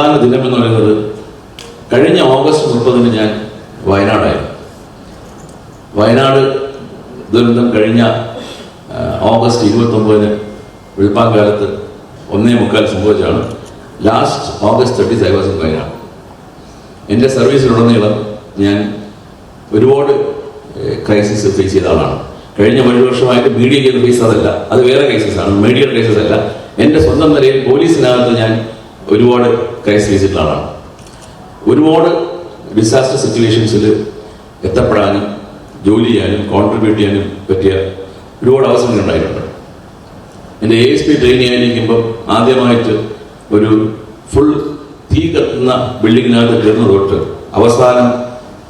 പ്രധാന ദിനം എന്ന് പറയുന്നത് കഴിഞ്ഞ ഓഗസ്റ്റ് മുപ്പതിന് ഞാൻ വയനാടായിരുന്നു. വയനാട് ദുരന്തം കഴിഞ്ഞ ഓഗസ്റ്റ് ഇരുപത്തൊമ്പതിന് വെളുപ്പാങ്കാലത്ത് ഒന്നേ മുക്കാൽ സംഭവിച്ചാണ് last August thirty five was Wayanad. എന്റെ സർവീസിലുടനീളം ഞാൻ ഒരുപാട് ക്രൈസിസ് ഫേസ് ചെയ്ത ആളാണ്. കഴിഞ്ഞ ഒരു വർഷമായിട്ട് മീഡിയ ഫേസ് അതല്ല അത് വേറെ കേസസ് ആണ്. മീഡിയ കേസസ് അല്ല. എന്റെ സ്വന്തം നിലയിൽ പോലീസിനകത്ത് ഞാൻ ഒരുപാട് കേസ് ഫേസ് ആളാണ്. ഒരുപാട് ഡിസാസ്റ്റർ സിറ്റുവേഷൻസിൽ എത്തപ്പെടാനും ജോലി ചെയ്യാനും കോൺട്രിബ്യൂട്ട് ചെയ്യാനും പറ്റിയ ഒരുപാട് അവസരങ്ങൾ ഉണ്ടായിട്ടുണ്ട്. എന്റെ എ എസ് പി ട്രെയിൻ ചെയ്യാനിരിക്കുമ്പോൾ ആദ്യമായിട്ട് ഒരു ഫുൾ തീ കത്തുന്ന ബിൽഡിങ്ങിനകത്ത് കയറുന്ന തൊട്ട് അവസാനം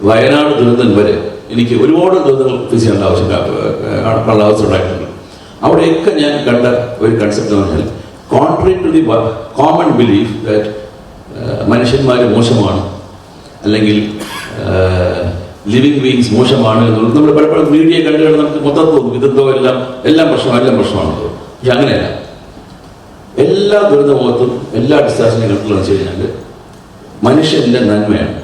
വയനാട് ദുരന്തം വരെ എനിക്ക് ഒരുപാട് ദുരന്തങ്ങൾ ഫേസ് ചെയ്യേണ്ട ആവശ്യം അവസരം ഉണ്ടായിട്ടുണ്ട്. അവിടെയൊക്കെ ഞാൻ കണ്ട ഒരു കൺസെപ്റ്റ് എന്ന് പറഞ്ഞാൽ contrary to the common belief that മനുഷ്യന്മാർ മോശമാണ്. അല്ലെങ്കിൽ ലിവിങ് ബീങ്സ് മോശമാണ് എന്നുള്ളത് നമ്മൾ പലപ്പോഴും മീഡിയ കണ്ടു കണ്ട് നമുക്ക് മൊത്തം തോന്നും. ഇതെന്തോ എല്ലാം എല്ലാം പ്രശ്നമാണ് എല്ലാം പ്രശ്നമാണ് പക്ഷെ അങ്ങനെയല്ല. എല്ലാ ദുരിതമുഖത്തും എല്ലാ ഡിസാസ്റ്ററിനെ വെച്ച് കഴിഞ്ഞാൽ മനുഷ്യന്റെ നന്മയാണ്.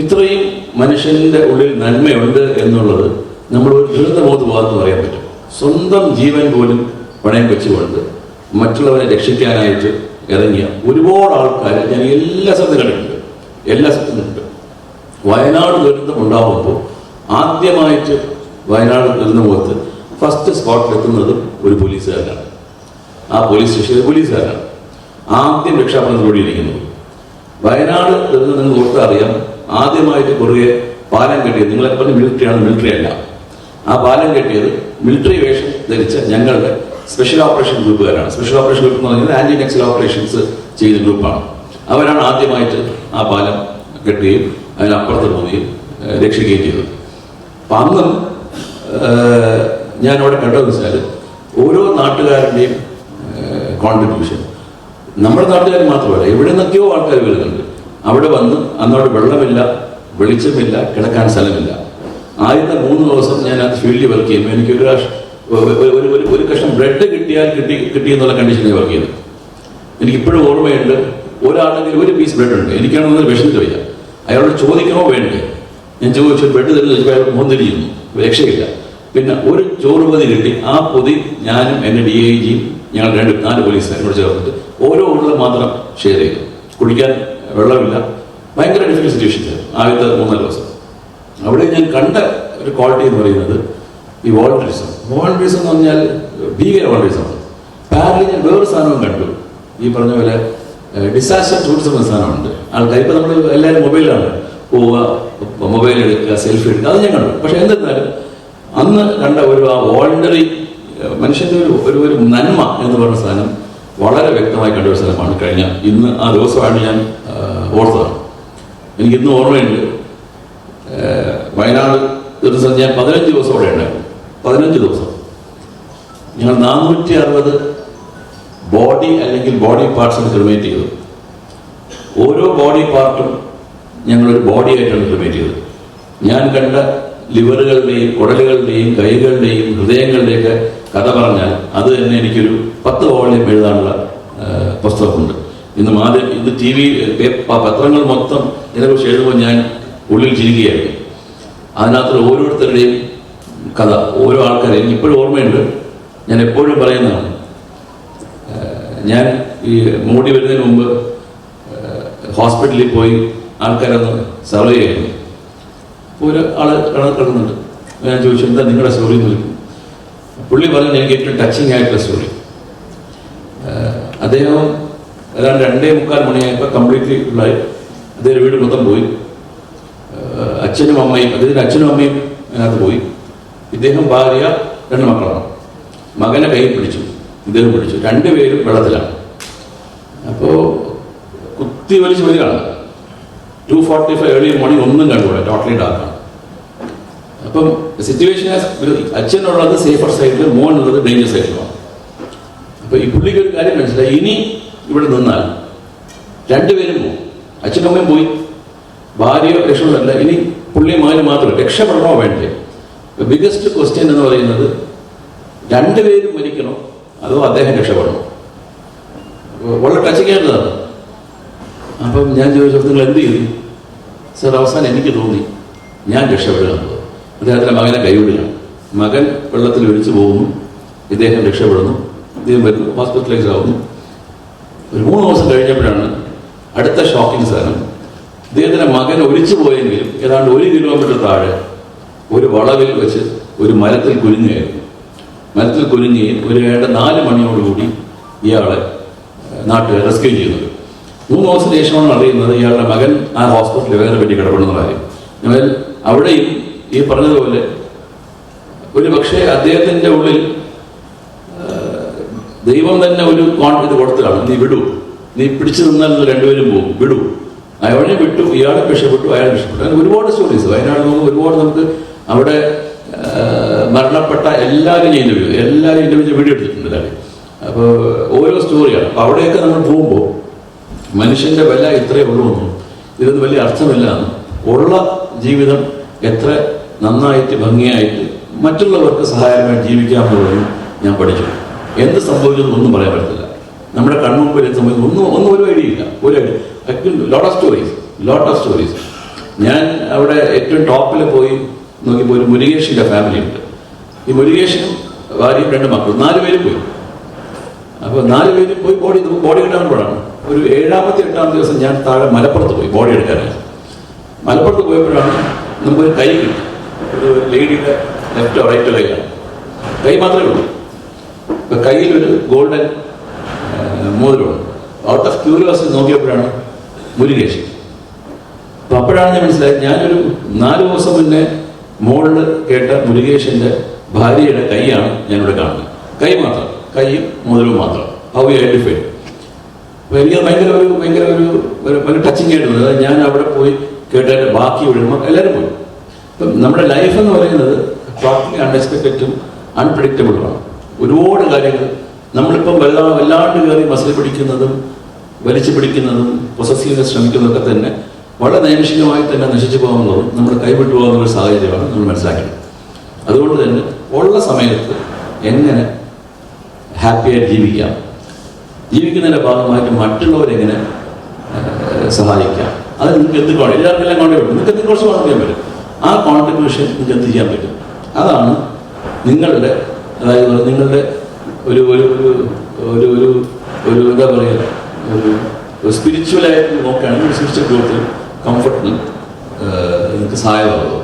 ഇത്രയും മനുഷ്യന്റെ ഉള്ളിൽ നന്മയുണ്ട് എന്നുള്ളത് നമ്മൾ ഒരു ദുരിതമുഖത്ത് പോകാമെന്ന് പറയാൻ പറ്റും. സ്വന്തം ജീവൻ പോലും പണയം വെച്ചുകൊണ്ട് മറ്റുള്ളവരെ രക്ഷിക്കാനായിട്ട് ഇറങ്ങിയ ഒരുപാട് ആൾക്കാർ ഞാൻ എല്ലാ സ്ഥലത്തും കണ്ടിട്ടുണ്ട്. എല്ലാ സ്ഥലത്തും ഉണ്ട് വയനാട് ദുരന്തം ഉണ്ടാകുമ്പോൾ ആദ്യമായിട്ട് വയനാട് ദുരന്ത മുഖത്ത് ഫസ്റ്റ് സ്പോട്ടിൽ എത്തുന്നത് ഒരു പോലീസുകാരനാണ്. ആ പോലീസ് സ്റ്റേഷനിലെ പോലീസുകാരാണ് ആദ്യം രക്ഷാപ്രവർത്തനത്തോടെ ഇരിക്കുന്നത് വയനാട് ദുരന്തം നിങ്ങൾ ഓർത്ത് അറിയാം ആദ്യമായിട്ട് കുറുകെ പാലം കെട്ടിയത് നിങ്ങളെ പറഞ്ഞ മിലിറ്ററിയാണ് മിലിറ്ററി അല്ല. ആ പാലം കെട്ടിയത് മിലിറ്ററി വേഷം ധരിച്ച ഞങ്ങളുടെ സ്പെഷ്യൽ ഓപ്പറേഷൻ ഗ്രൂപ്പുകാരാണ് സ്പെഷ്യൽ ഓപ്പറേഷൻ ഗ്രൂപ്പ് എന്ന് പറഞ്ഞാൽ ആന്റി നക്സൽ ഓപ്പറേഷൻസ് ചെയ്ത ഗ്രൂപ്പാണ് അവരാണ് ആദ്യമായിട്ട് ആ പാലം കെട്ടുകയും അതിനപ്പുറത്ത് പോവുകയും രക്ഷിക്കുകയും ചെയ്തത്. അപ്പം അന്നും ഞാൻ അവിടെ കണ്ടതെന്ന് വെച്ചാൽ ഓരോ നാട്ടുകാരന്റെയും കോൺട്രിബ്യൂഷൻ നമ്മുടെ നാട്ടുകാർ മാത്രമല്ല എവിടെ നിന്നൊക്കെയോ ആൾക്കാർ വരുന്നുണ്ട്. അവിടെ വന്ന് അന്നവിടെ വെള്ളമില്ല വെളിച്ചമില്ല കിടക്കാൻ സ്ഥലമില്ല. ആദ്യത്തെ മൂന്ന് ദിവസം ഞാൻ ആ ഫീൽഡിൽ വർക്ക് ചെയ്യുമ്പോൾ എനിക്ക് ഒരു ഒരു- ഒരു- കഷ്ണം ബ്രെഡ് കിട്ടിയാൽ കിട്ടി കിട്ടി എന്നുള്ള കണ്ടീഷനിൽ വർക്ക് ചെയ്തത് എനിക്ക് ഇപ്പോഴും ഓർമ്മയുണ്ട് ഒരാളെങ്കിൽ ഒരു പീസ് ബ്രെഡ് ഉണ്ട്. എനിക്കാണെന്ന് വിഷമിച്ച് വയ്യ. അയാളോട് ചോദിക്കണോ വേണ്ടേ? ഞാൻ ചോദിച്ചു ബ്രെഡ് തരുന്ന. ചോദിച്ചപ്പോൾ അയാൾ മുന്തിരിയുന്നു. രക്ഷയില്ല. പിന്നെ ഒരു ചോറ് പൊതി കിട്ടി. ആ പൊതി ഞാനും എന്റെ ഡി ഐ ജിയും ഞങ്ങൾ രണ്ട് നാല് പോലീസ് കൂടെ ചേർന്നിട്ട് ഓരോ ഉള്ളിൽ മാത്രം ഷെയർ ചെയ്തു. കുടിക്കാൻ വെള്ളമില്ല. ഭയങ്കര ഡിഫിക്കൽ സിറ്റുവേഷൻ ആദ്യത്തെ മൂന്നാൽ ദിവസം. അവിടെ ഞാൻ കണ്ട ഒരു ക്വാളിറ്റി എന്ന് പറയുന്നത് ഈ വോൾട്ടറിസം. വോൾട്ടറിസം എന്ന് പറഞ്ഞാൽ ഭീകര വോളണ്ടറിസമാണ് പാരലി ഞാൻ വേറൊരു സാധനവും കണ്ടു. ഈ പറഞ്ഞ പോലെ ഡിസാസ്റ്റർ ടൂറിസം എന്ന സാധനമുണ്ട്. ആൾക്കാർ ഇപ്പം നമ്മൾ എല്ലാവരും മൊബൈലാണ് പോവുക മൊബൈൽ എടുക്കുക സെൽഫി എടുക്കുക അത് ഞാൻ കണ്ടു. പക്ഷെ എന്നിരുന്നാലും അന്ന് കണ്ട ഒരു ആ വോളണ്ടറി മനുഷ്യന്റെ ഒരു ഒരു ഒരു നന്മ എന്ന് പറഞ്ഞ സാധനം വളരെ വ്യക്തമായി കണ്ട ഒരു സ്ഥലമാണ് കഴിഞ്ഞ ഇന്ന് ആ ദിവസമാണ് ഞാൻ ഓർത്തതാണ് എനിക്ക് ഇന്ന് ഓർമ്മയുണ്ട്. വയനാട് ദിവസം ഞാൻ പതിനഞ്ച് ദിവസം അവിടെ ഉണ്ടായിരുന്നു. പതിനഞ്ച് ദിവസം. ഞങ്ങൾ നാനൂറ്റി അറുപത് ബോഡി അല്ലെങ്കിൽ ബോഡി പാർട്സിന് ക്രിമേറ്റ് ചെയ്തു. ഓരോ ബോഡി പാർട്ടും ഞങ്ങളൊരു ബോഡി ആയിട്ടാണ് ക്രിമേറ്റ് ചെയ്തത്. ഞാൻ കണ്ട ലിവറുകളുടെയും കുടലുകളുടെയും കൈകളുടെയും ഹൃദയങ്ങളുടെയൊക്കെ കഥ പറഞ്ഞാൽ അത് തന്നെ എനിക്കൊരു പത്ത് വോളിയം എഴുതാനുള്ള പുസ്തകമുണ്ട്. ഇന്ന് മാധ്യമ ഇന്ന് ടി വി പത്രങ്ങൾ മൊത്തം ഇതിനെക്കുറിച്ച് എഴുതുമ്പോൾ ഞാൻ ഉള്ളിൽ ചിരിക്കുകയായിരുന്നു. അതിനകത്ത് ഓരോരുത്തരുടെയും കഥ. ഓരോ ആൾക്കാരെ ഇപ്പോഴും ഓർമ്മയുണ്ട്. ഞാൻ എപ്പോഴും പറയുന്നതാണ്. ഞാൻ ഈ മോഡി വരുന്നതിന് മുമ്പ് ഹോസ്പിറ്റലിൽ പോയി ആൾക്കാരൊന്ന് സർവേ ചെയ്യുന്നു ഒരു ആൾ കിടന്ന് കിടന്നുണ്ട് ഞാൻ ചോദിച്ചു എന്താ നിങ്ങളുടെ സ്റ്റോറി എന്ന് ചോദിക്കും. പുള്ളി പറഞ്ഞു എനിക്ക് ഏറ്റവും ടച്ചിങ് ആയിട്ടുള്ള സ്റ്റോറി അദ്ദേഹം ഏതാണ്ട് രണ്ടേ മുക്കാൽ മണിയായപ്പോൾ കംപ്ലീറ്റ്ലി ഫുള്ളായി അദ്ദേഹം വീട് മൊത്തം പോയി. അച്ഛനും അമ്മയും അദ്ദേഹത്തിന്റെ അച്ഛനും അമ്മയും അതിനകത്ത് പോയി. ഇദ്ദേഹം ഭാര്യ രണ്ട് മക്കളാണ്. മകനെ കൈ പിടിച്ചു. ഇദ്ദേഹം പിടിച്ചു. രണ്ടുപേരും വെള്ളത്തിലാണ്. അപ്പോൾ കുത്തി വലിച്ച് വരികയാണ് two forty five early morning ഒന്നും കണ്ടുകൂടെ. ടോട്ടലി ഡാർക്കാണ് അപ്പം സിറ്റുവേഷൻ അച്ഛനുള്ളത് സേഫർ സൈഡിൽ മോൻ ഉള്ളത് ഡേഞ്ചർ സൈഡിലുമാണ് അപ്പൊ ഈ പുള്ളിക്ക് ഒരു കാര്യം മനസ്സിലായി. ഇനി ഇവിടെ നിന്നാൽ രണ്ടുപേരും പോകും അച്ഛനും അമ്മയും പോയി. ഭാര്യയോ രക്ഷപ്പെടല്ല ഇനി പുള്ളിയും മകനും മാത്രം. രക്ഷപ്പെടണോ വേണ്ടേ? ബിഗസ്റ്റ് ക്വസ്റ്റ്യൻ എന്ന് പറയുന്നത് രണ്ടുപേരും മരിക്കണോ? അതോ അദ്ദേഹം രക്ഷപ്പെടണം? വളരെ ടച്ചിക്കേണ്ടതാണ് അപ്പം ഞാൻ ചോദിച്ചു നിങ്ങൾ എന്ത് ചെയ്തു? സാർ അവസാനം എനിക്ക് തോന്നി ഞാൻ രക്ഷപ്പെടുക എന്നുള്ളത് അദ്ദേഹത്തിന്റെ മകനെ കൈവിടുകയാണ്. മകൻ വെള്ളത്തിൽ ഒഴിച്ചു പോകുന്നു. ഇദ്ദേഹം രക്ഷപ്പെടുന്നു. ഇദ്ദേഹം വരുന്നു. ഹോസ്പിറ്റലിലേക്ക് ആവുന്നു ഒരു മൂന്ന് ദിവസം കഴിഞ്ഞപ്പോഴാണ് അടുത്ത ഷോക്കിംഗ് സാധനം. ഇദ്ദേഹത്തിന്റെ മകൻ ഒഴിച്ചു പോയെങ്കിലും ഏതാണ്ട് ഒരു കിലോമീറ്റർ താഴെ ഒരു വളവിൽ വെച്ച് ഒരു മരത്തിൽ കുരുങ്ങുകയായിരുന്നു മരത്തിൽ കുരുങ്ങി ഒരു ഏഴ് നാല് മണിയോടുകൂടി ഇയാളെ നാട്ടിൽ റെസ്ക്യൂ ചെയ്യുന്നത്. മൂന്ന് ദിവസത്തിന് ശേഷമാണ് അറിയുന്നത് ഇയാളുടെ മകൻ ആ ഹോസ്പിറ്റലിൽ വേദന പറ്റി കിടപ്പെടുന്ന കാര്യം. അവിടെയും ഈ പറഞ്ഞതുപോലെ ഒരു പക്ഷേ അദ്ദേഹത്തിന്റെ ഉള്ളിൽ ദൈവം തന്നെ ഒരു കോൺഫിഡൻസ് കൊടുത്തതാണ്. നീ വിടൂ. നീ പിടിച്ചു നിന്നാൽ രണ്ടുപേരും പോകും. വിടൂ. അയാളെ വിട്ടു ഇയാളെ രക്ഷപ്പെട്ടു അയാൾ രക്ഷപ്പെട്ടു. അങ്ങനെ ഒരുപാട് സ്റ്റോറീസ് വയനാട് നമുക്ക് ഒരുപാട് നമുക്ക് അവിടെ മരണപ്പെട്ട എല്ലാവരും ഇന്റർവ്യൂ എല്ലാവരും ഇന്റർവ്യൂ വീഡിയോ എടുത്തിട്ടുണ്ട് അപ്പോൾ ഓരോ സ്റ്റോറിയാണ് അപ്പോൾ അവിടെയൊക്കെ നമ്മൾ പോകുമ്പോൾ മനുഷ്യന്റെ വില ഇത്രയേ ഉള്ളൂ എന്നും ഇതൊന്നും വലിയ അർത്ഥമില്ല എന്നും ഉള്ള ജീവിതം എത്ര നന്നായിട്ട് ഭംഗിയായിട്ട് മറ്റുള്ളവർക്ക് സഹായമായി ജീവിക്കാമെന്നുള്ളതും ഞാൻ പഠിച്ചു. എന്ത് സംഭവിക്കുന്നു ഒന്നും പറയാൻ പറ്റത്തില്ല. നമ്മുടെ കൺമുമ്പിൽ സംഭവിച്ചു ഒന്നും ഒന്നും ഒരു ഐഡിയ ഇല്ല. ഒരു idea lot of stories lot of stories ഞാൻ അവിടെ ഏറ്റവും ടോപ്പിൽ പോയി നോക്കിയപ്പോൾ ഒരു മുരുകേഷിന്റെ ഫാമിലി ഉണ്ട്. ഈ മുരുകേഷിനും ഭാര്യയും രണ്ട് മക്കളും. നാല് പേരും പോയി. അപ്പോൾ നാല് പേരും പോയി ബോഡി ബോഡി കിട്ടാവുമ്പോഴാണ് പോഴാണ് ഒരു ഏഴാമത്തെ എട്ടാമത്തെ ദിവസം ഞാൻ താഴെ മലപ്പുറത്ത് പോയി ബോഡി എടുക്കാനായി. മലപ്പുറത്ത് പോയപ്പോഴാണ് നമുക്കൊരു കൈ കിട്ടി. ഒരു ലേഡിയുടെ ലെഫ്റ്റോ റൈറ്റോ കൈയാണ്. കൈ മാത്രമേ ഉള്ളൂ. ഇപ്പം കയ്യിലൊരു ഗോൾഡൻ മോതിരമുണ്ട്. ഔട്ട് ഓഫ് ക്യൂരിയോസിറ്റി നോക്കിയപ്പോഴാണ് മുരുകേഷ്. അപ്പൊ അപ്പോഴാണ് ഞാൻ മനസ്സിലായത് ഞാനൊരു നാല് ദിവസം മുന്നേ മോളിൽ കേട്ട മുരുകേഷിന്റെ ഭാര്യയുടെ കൈയാണ് ഞാനിവിടെ കാണുന്നത്. കൈ മാത്രം. കൈയും മുതലും മാത്രം. ഹൗ യു ഐഡന്റിഫൈ അപ്പൊ എനിക്ക് ഭയങ്കര ഒരു ഭയങ്കര ഒരു ഭയങ്കര ടച്ചിങ് ആയിരുന്നു അതായത് ഞാൻ അവിടെ പോയി കേട്ടതിന്റെ ബാക്കി വിടുമ്പോൾ എല്ലാവരും പോയി. ഇപ്പം നമ്മുടെ ലൈഫ് എന്ന് പറയുന്നത് ടോട്ടലി അൺഎക്സ്പെക്റ്റഡും അൺപ്രഡിക്റ്റബിളുമാണ് ഒരുപാട് കാര്യങ്ങൾ നമ്മളിപ്പം വല്ലാ വല്ലാണ്ട് കയറി മസിൽ പിടിക്കുന്നതും വലിച്ചു പിടിക്കുന്നതും പൊസസീവിനെ ശ്രമിക്കുന്നതൊക്കെ തന്നെ വളരെ നൈമിഷികമായി തന്നെ നശിച്ചു പോകുന്നതും നമ്മൾ കൈവിട്ടു പോകുന്ന ഒരു സാഹചര്യമാണ് നമ്മൾ മനസ്സിലാക്കേണ്ടത് അതുകൊണ്ട് തന്നെ ഉള്ള സമയത്ത് എങ്ങനെ ഹാപ്പിയായിട്ട് ജീവിക്കാം? ജീവിക്കുന്നതിന്റെ ഭാഗമായിട്ട് മറ്റുള്ളവരെങ്ങനെ സഹായിക്കാം? അത് നിങ്ങൾക്ക് എന്ത് കോൺ എല്ലാവർക്കും എല്ലാം കോൺട്രിബ്യൂട്ട് നിങ്ങൾക്ക് എത്തി കുറച്ച് കോൺട്രിബ്യൂട്ട് പറ്റും. ആ കോൺട്രിബ്യൂഷൻ നിങ്ങൾക്ക് എത്തിക്കാൻ പറ്റും? അതാണ് നിങ്ങളുടെ അതായത് നിങ്ങളുടെ ഒരു ഒരു ഒരു ഒരു ഒരു എന്താ പറയുക ഒരു സ്പിരിച്വലായിട്ട് നോക്കുകയാണെങ്കിൽ സ്പിരിച്വൽ ഗ്രോത്തിൽ കംഫർട്ടിനും നിങ്ങൾക്ക് സഹായമാകും.